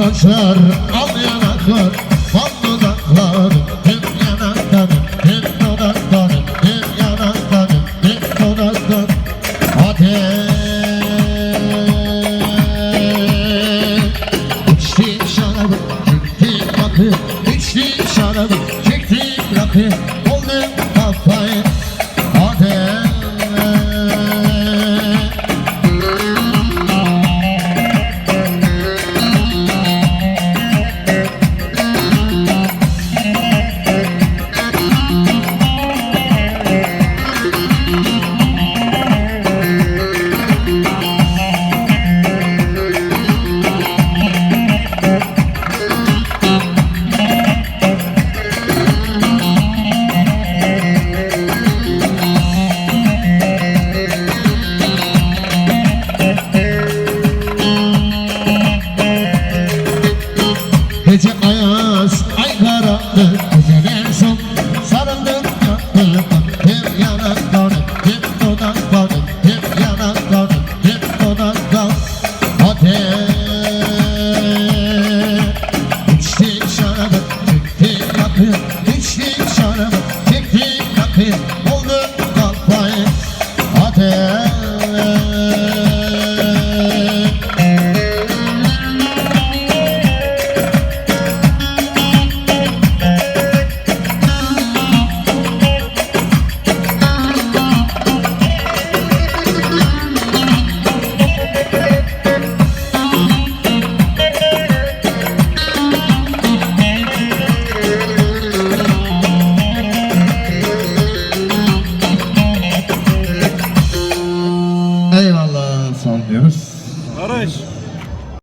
açar al yanaklar Bal dudaklarım hep yanaklarım Hep dudaklarım hep yanaklarım Hep dudaklarım Ateş! İçtim şarabı çektim rakı İçtim şarabı çektim rakı karanlık Geceden son sarıldım. yanlarım Hep hep dudaklarım Hep Ateş İçtim şarabı, çektim rakı İçtim şarabı, çektim rakı diyoruz. Barış.